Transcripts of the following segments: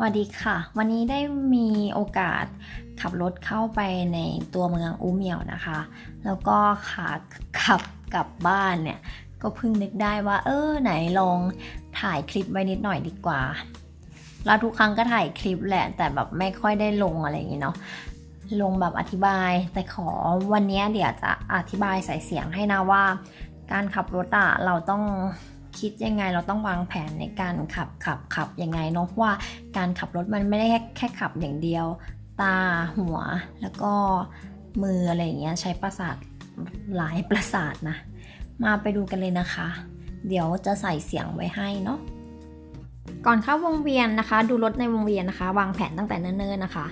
สวัสดีค่ะ วันนี้ได้มีโอกาสขับรถเข้าไปในตัวเมืองอูเมียวนะคะ แล้วก็ขาขับกลับบ้านเนี่ย ก็เพิ่งนึกได้ว่า เออไหนลองถ่ายคลิปไว้นิดหน่อยดีกว่าเราทุกครั้งก็ถ่ายคลิปแหละ แต่แบบไม่ค่อยได้ลงอะไรอย่างงี้เนาะลงแบบอธิบายแต่ขอวันนี้เดี๋ยวจะอธิบายใส่เสียงให้นะว่า การขับรถอะเราต้อง คิดยังไงเราต้องวางแผนในการขับขับขับยังไงเนาะว่าการขับรถมันไม่ได้แค่แค่ขับอย่างเดียว ตาหัวแล้วก็มืออะไรอย่างเงี้ยใช้ประสาทหลายประสาทนะ มาไปดูกันเลยนะคะ เดี๋ยวจะใส่เสียงไว้ให้เนาะก่อนเข้าวงเวียนนะคะ ดูรถในวงเวียนนะคะ วางแผนตั้งแต่เนิ่นๆนะคะ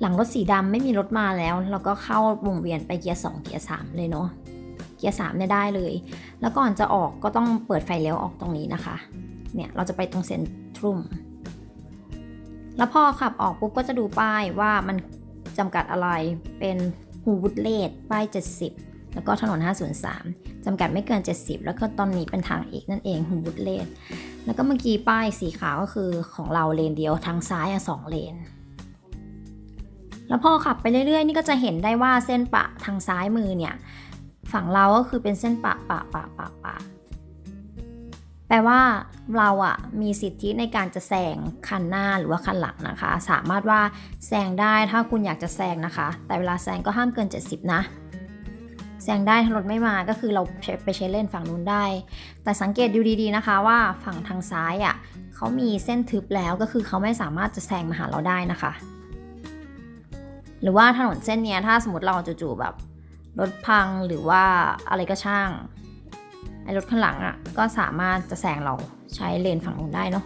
หลังรถสีดำไม่มีรถมาแล้ว เราก็เข้าวงเวียนไปเกียร์2เกียร์3เลยเนาะ เกียร์3เนี่ยได้เลย แล้วก่อนจะออกก็ต้องเปิดไฟเลี้ยวออกตรงนี้นะคะ เนี่ยเราจะไปตรงเซ็นทรัมแล้วพอขับออกปุ๊บก็จะดูป้ายว่ามันจำกัดอะไร เป็นฮูวุดเลดป้าย 70 แล้วก็ถนน 503 จำกัดไม่เกิน 70 แล้วก็ตอนนี้เป็นทางเอกนั่นเองฮูวุดเลดแล้วก็เมื่อกี้ป้ายสีขาวก็คือของเราเลนเดียวทางซ้ายอะสองเลนแล้วพอขับไปเรื่อยๆ นี่ก็จะเห็นได้ว่าเส้นปะทางซ้ายมือเนี่ย ฝั่งเราก็คือเป็นเส้นปะปะปะปะปะแปลว่าเราอะมีสิทธิในการจะแซงคันหน้าหรือว่าคันหลังนะคะ สามารถว่าแซงได้ถ้าคุณอยากจะแซงนะคะ แต่เวลาแซงก็ห้ามเกิน 70 นะแซงได้ถ้ารถไม่มาก็คือเราไปใช้เลนฝั่งนู้นได้ แต่สังเกตดูดีๆนะคะว่าฝั่งทางซ้ายอะเขามีเส้นทึบแล้วก็คือเขาไม่สามารถจะแซงมาหาเราได้นะคะ หรือว่าถนนเส้นเนี้ยถ้าสมมติเราจู่ๆแบบ รถพังหรือว่าอะไรก็ช่างไอ้รถข้างหลังอะ่ะก็สามารถจะแซงเราใช้เลนฝั่งนู้นได้เนาะ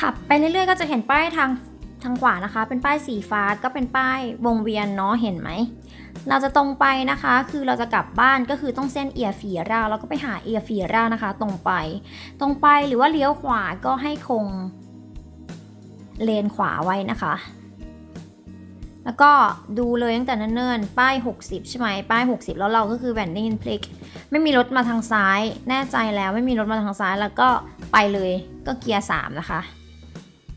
ขับไปเรื่อยๆก็จะเห็นป้ายทางางขวานะคะ เป็นป้ายสีฟ้าก็เป็นป้ายวงเวียนเนาะเห็นไหม เราจะตรงไปนะคะ คือเราจะกลับบ้านก็คือต้องเส้นเอียฟีราแล้วก็ไปหาเอียฟีรานะคะ ตรงไป ตรงไปหรือว่าเลี้ยวขวาก็ให้คงเลนขวาไว้นะคะ แล้วก็ดูเลยตั้งแต่เนิ่นๆ ป้าย 60 ใช่ไหม ป้าย 60 แล้วเราก็คือแวนดิ้งพลิก ไม่มีรถมาทางซ้าย แน่ใจแล้วไม่มีรถมาทางซ้าย แล้วก็ไปเลย ก็เกียร์ 3 นะคะ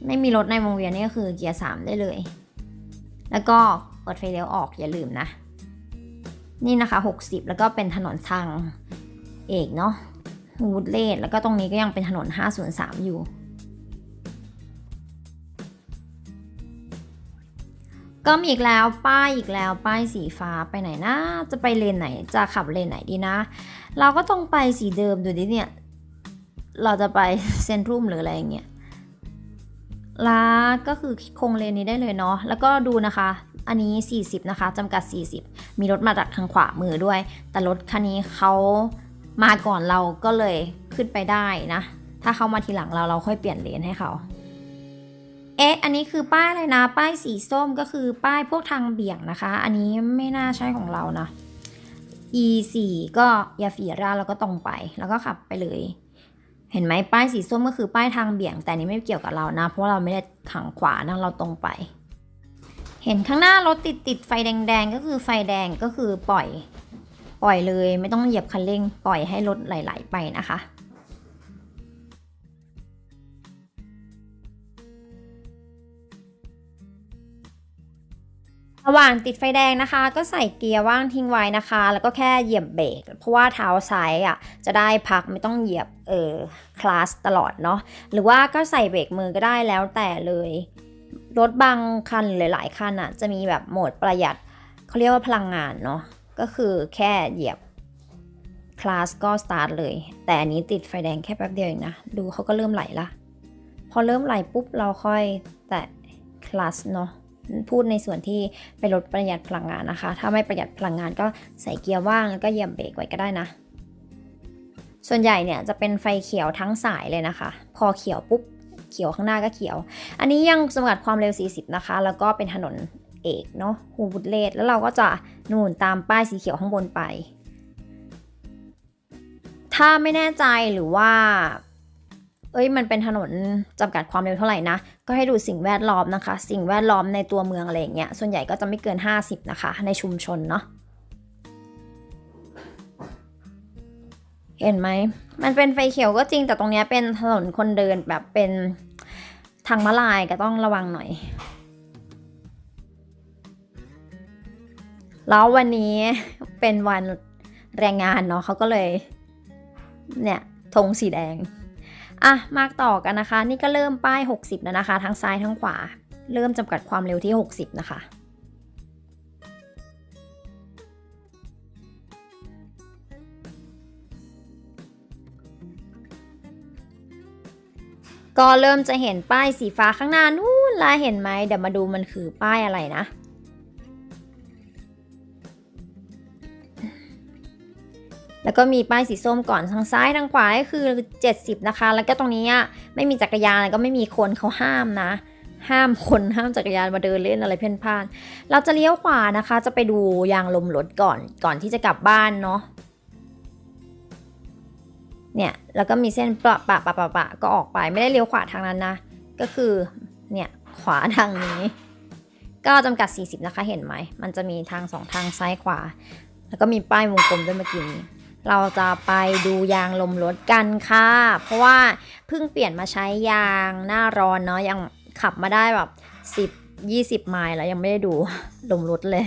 ไม่มีรถในวงเวียนนี่ก็คือเกียร์3ได้เลย แล้วก็เปิดไฟเลี้ยวออกอย่าลืมนะ นี่นะคะ 60 แล้วก็เป็นถนนทางเอกเนาะวูดเลดแล้วก็ตรงนี้ก็ยังเป็นถนน 503 อยู่ ก็มีอีกแล้วป้ายอีกแล้วป้ายสีฟ้าไปไหนนะ จะไปเลนไหนจะขับเลนไหนดีนะ เราก็ต้องไปสีเดิมดูดิเนี่ย เราจะไปเซนทรัมหรืออะไรอย่างเงี้ย ลาก็คือคงเลนนี้ได้เลยเนาะ แล้วก็ดูนะคะ อันนี้ 40 นะคะจำกัด 40 มีรถมาจากทางขวามือด้วย แต่รถคันนี้เขามาก่อนเราก็เลยขึ้นไปได้นะ ถ้าเขามาทีหลังเราเราค่อยเปลี่ยนเลนให้เขาเอ๊ะ อันนี้คือป้ายอะไรนะ ป้ายสีส้มก็คือป้ายพวกทางเบี่ยงนะคะ อันนี้ไม่น่าใช่ของเรานะ e 4 ก็ยาฟีราแล้วก็ตรงไป แล้วก็ขับไปเลย เห็นไหมป้ายสีส้มก็คือป้ายทางเบี่ยง แต่นี้ไม่เกี่ยวกับเรานะ เพราะเราไม่ได้ขังขวานะเราตรงไป เห็นข้างหน้ารถติดติดไฟแดงๆก็คือไฟแดงก็คือปล่อย ปล่อยเลยไม่ต้องเหยียบคันเร่ง ปล่อยให้รถไหลๆไปนะคะ ระหว่างติดไฟแดงนะคะ ก็ใส่เกียร์ว่างทิ้งไว้นะคะ แล้วก็แค่เหยียบเบรกเพราะว่าเท้าซ้ายอะจะได้พักไม่ต้องเหยียบเออคลาสตลอดเนาะหรือว่าก็ใส่เบรกมือก็ได้แล้วแต่เลย รถบางคันหรือหลายคันอะจะมีแบบโหมดประหยัดเขาเรียกว่าพลังงานเนาะก็คือแค่เหยียบคลาสก็สตาร์ทเลย แต่อันนี้ติดไฟแดงแค่แป๊บเดียวเองนะ ดูเขาก็เริ่มไหลละ พอเริ่มไหลปุ๊บเราค่อยแตะคลาสเนาะ พูดในส่วนที่ไปลดประหยัดพลังงานนะคะ ถ้าไม่ประหยัดพลังงานก็ใส่เกียร์ว่างแล้วก็เหยียบเบรกไว้ก็ได้นะ ส่วนใหญ่เนี่ยจะเป็นไฟเขียวทั้งสายเลยนะคะ พอเขียวปุ๊บเขียวข้างหน้าก็เขียว อันนี้ยังจำกัดความเร็ว 40 นะคะ แล้วก็เป็นถนนเอกเนาะฮูบุดเลดแล้วเราก็จะนูนตามป้ายสีเขียวข้างบนไป ถ้าไม่แน่ใจหรือว่า เอ้ยมันเป็นถนนจำกัดความเร็วเท่าไหร่นะ ก็ให้ดูสิ่งแวดล้อมนะคะ สิ่งแวดล้อมในตัวเมืองอะไรอย่างเงี้ยส่วนใหญ่ก็จะไม่เกิน 50 นะคะ ในชุมชนเนาะเห็นไหม มันเป็นไฟเขียวก็จริงแต่ตรงเนี้ยเป็นถนนคนเดินแบบเป็นทางม้าลายก็ต้องระวังหน่อย แล้ววันนี้เป็นวันแรงงานเนาะเขาก็เลย เนี่ยธงสีแดง อะมากต่อกันนะคะ นี่ก็เริ่มป้าย 60 แล้วนะคะ ทั้งซ้ายทั้งขวา เริ่มจำกัดความเร็วที่ 60 นะคะก็เริ่มจะเห็นป้ายสีฟ้าข้างหน้านู่นละเห็นไหมเดี๋ยวมาดูมันคือป้ายอะไรนะ แล้วก็มีป้ายสีส้มก่อนทางซ้ายทางขวาก็คือ 70 นะคะ แล้วก็ตรงนี้อะไม่มีจักรยานแล้วก็ไม่มีคนเขาห้ามนะ ห้ามคนห้ามจักรยานมาเดินเล่นอะไรเพ่นพ่าน เราจะเลี้ยวขวานะคะ จะไปดูยางลมรถก่อนก่อนที่จะกลับบ้านเนาะเนี่ยแล้วก็มีเส้นปะปะปะปะปะก็ออกไปไม่ได้เลี้ยวขวาทางนั้นนะ ก็คือเนี่ยขวาทางนี้ ก็จำกัด 40 นะคะเห็นไหม มันจะมีทางสองทางซ้ายขวา แล้วก็มีป้ายวงกลมด้วยเมื่อกี้นี้ เราจะไปดูยางลมรถกันค่ะ เพราะว่าเพิ่งเปลี่ยนมาใช้ยางหน้าร้อนเนาะยังขับมาได้แบบ 10 20 ไมล์แล้วยังไม่ได้ดูลมรถเลย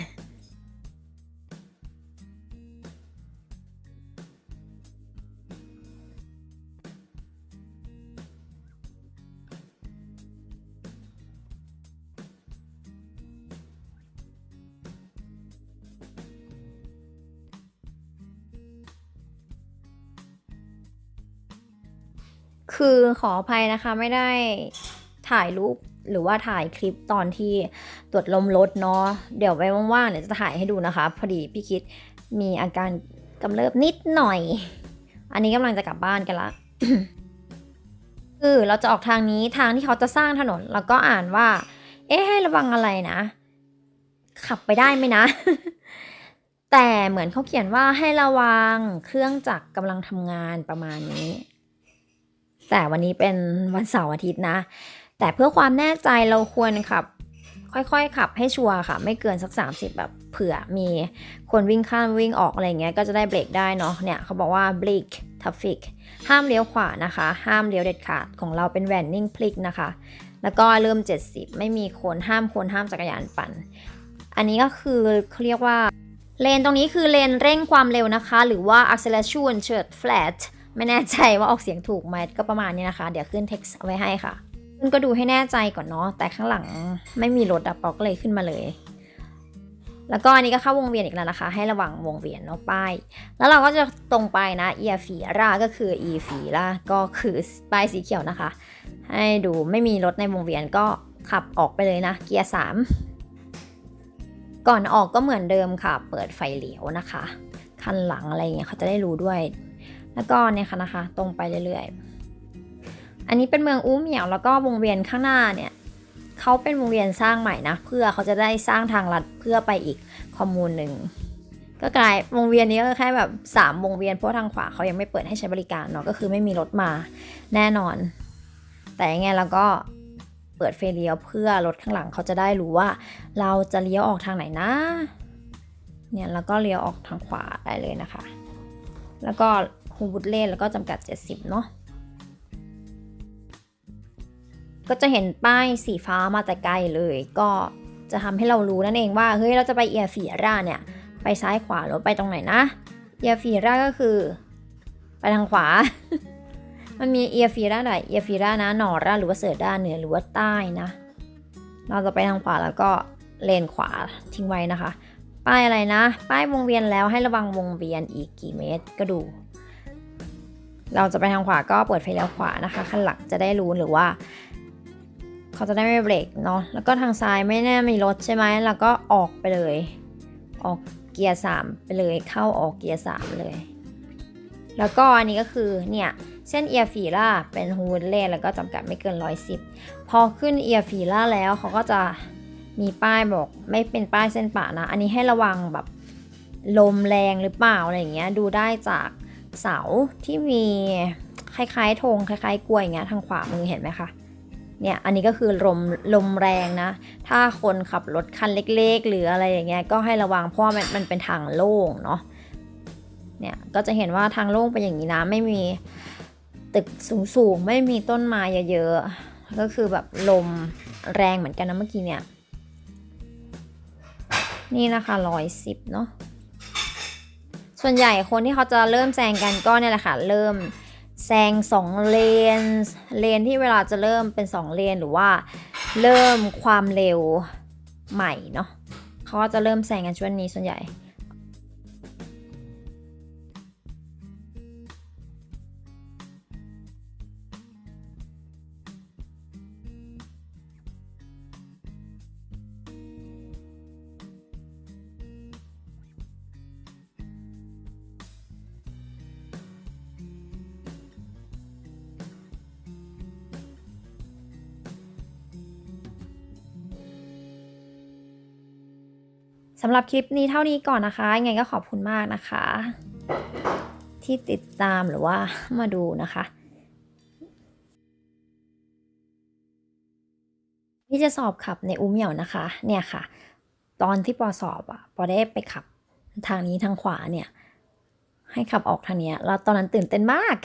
คือขออภัยนะคะไม่ได้ถ่ายรูปหรือว่าถ่ายคลิปตอนที่ตรวจลมรถเนาะเดี๋ยวไว้ว่างๆเดี๋ยวจะถ่ายให้ดูนะคะ พอดีพี่คิดมีอาการกำเริบนิดหน่อย อันนี้กำลังจะกลับบ้านกันละคือเราจะออกทางนี้ทางที่เขาจะสร้างถนน แล้วก็อ่านว่า เอ๊ะให้ระวังอะไรนะ ขับไปได้ไหมนะ แต่เหมือนเขาเขียนว่าให้ระวังเครื่องจักรกำลังทำงานประมาณนี้ แต่วันนี้เป็นวันเสาร์อาทิตย์นะ แต่เพื่อความแน่ใจเราควรขับ ค่อยๆขับให้ชัวร์ค่ะ ไม่เกินสัก 30 แบบเผื่อมีคนวิ่งข้ามวิ่งออกอะไรเงี้ยก็จะได้เบรกได้เนาะเนี่ยเขาบอกว่า break traffic ห้ามเลี้ยวขวานะคะ ห้ามเลี้ยวเด็ดขาดของเราเป็นแวนนิ่งพลิกนะคะ แล้วก็เริ่ม 70 ไม่มีคนห้ามคนห้ามจักรยานปั่น อันนี้ก็คือเขาเรียกว่าเลนตรงนี้คือเลนเร่งความเร็วนะคะ หรือว่า acceleration shirt flat ไม่แน่ใจว่าออกเสียงถูกไหมก็ประมาณนี้นะคะ เดี๋ยวขึ้น text เอาไว้ให้ค่ะคุณก็ดูให้แน่ใจก่อนเนาะแต่ข้างหลังไม่มีรถอะปอกก็เลยขึ้นมาเลย แล้วก็อันนี้ก็เข้าวงเวียนอีกแล้วนะคะ ให้ระวังวงเวียนเนาะป้าย แล้วเราก็จะตรงไปนะเอียฟีราก็คืออีฟีราก็คือป้ายสีเขียวนะคะ ให้ดูไม่มีรถในวงเวียนก็ขับออกไปเลยนะ เกียร์สามก่อนออกก็เหมือนเดิมค่ะ เปิดไฟเหลียวนะคะ คันหลังอะไรเงี้ยเขาจะได้รู้ด้วย แล้วก็เนี่ยค่ะนะคะ ตรงไปเรื่อยๆ อันนี้เป็นเมืองอู้เหมียวแล้วก็วงเวียนข้างหน้าเนี่ยเขาเป็นวงเวียนสร้างใหม่นะ เพื่อเขาจะได้สร้างทางลัดเพื่อไปอีกคอมมูนหนึ่งก็กลายวงเวียนนี้ก็แค่แบบ 3 วงเวียนเพราะทางขวาเขายังไม่เปิดให้ใช้บริการเนาะก็คือไม่มีรถมาแน่นอน แต่ยังไงเราก็เปิดไฟเลี้ยวเพื่อรถข้างหลังเขาจะได้รู้ว่า เราจะเลี้ยวออกทางไหนนะเนี่ยแล้วก็เลี้ยวออกทางขวาได้เลยนะคะ แล้วก็ ฮูบุดเลนแล้วก็จำกัด 70 เนาะก็จะเห็นป้ายสีฟ้ามาแต่ไกลเลย ก็จะทำให้เรารู้นั่นเองว่าเฮ้ยเราจะไปเอียฟีร่าเนี่ย ไปซ้ายขวาหรือไปตรงไหนนะเอียฟีร่าก็คือ ไปทางขวา มันมีเอียฟีร่าไหนเอียฟีร่านะนอร่าหรือว่าเสือด้าเหนือหรือว่าใต้นะ เราจะไปทางขวาแล้วก็เลนขวาทิ้งไว้นะคะ ป้ายอะไรนะ ป้ายวงเวียนแล้วให้ระวังวงเวียนอีกกี่เมตรก็ดู เราจะไปทางขวาก็เปิดไฟเลี้ยวขวานะคะคันหลังจะได้รู้หรือว่า เขาจะได้ไม่เบรกเนาะแล้วก็ทางซ้ายไม่แน่มีรถใช่ไหมแล้วก็ออกไปเลย ออกเกียร์สามไปเลยเข้าออกเกียร์สามเลย แล้วก็อันนี้ก็คือเนี่ยเส้นเอียฟีล่าเป็นฮูดเลนแล้วก็จำกัดไม่เกิน 110 พอขึ้นเอียฟีล่าแล้วเขาก็จะมีป้ายบอกไม่เป็นป้ายเส้นป่านะ อันนี้ให้ระวังแบบลมแรงหรือเปล่าอะไรอย่างเงี้ยดูได้จาก เสาที่มีคล้ายๆธงคล้ายๆกล้วยอย่างเงี้ยทางขวามือเห็นไหมคะเนี่ยอันนี้ก็คือลมลมแรงนะ ถ้าคนขับรถคันเล็กๆ หรืออะไรอย่างเงี้ยก็ให้ระวังเพราะมันมันเป็นทางโล่งเนาะเนี่ยก็จะเห็นว่าทางโล่งเป็นอย่างนี้นะไม่มีตึกสูงๆไม่มีต้นไม้เยอะๆก็คือแบบลมแรงเหมือนกันนะเมื่อกี้เนี่ย นี่นะคะร้อยสิบเนาะ ส่วนใหญ่คนที่เขาจะเริ่มแซงกันก็เนี่ยแหละค่ะ เริ่มแซงสองเลน เลนที่เวลาจะเริ่มเป็นสองเลนหรือว่าเริ่มความเร็วใหม่เนาะเขาก็จะเริ่มแซงกันช่วงนี้ส่วนใหญ่ สำหรับคลิปนี้เท่านี้ก่อนนะคะยังไงก็ขอบคุณมากนะคะ ที่ติดตามหรือว่ามาดูนะคะที่จะสอบขับในอุ้มเหยี่ยวนะคะ เนี่ยค่ะ ตอนที่ปอสอบอะปอได้ไปขับทางนี้ทางขวาเนี่ย ให้ขับออกทางเนี้ยแล้วตอนนั้นตื่นเต้นมาก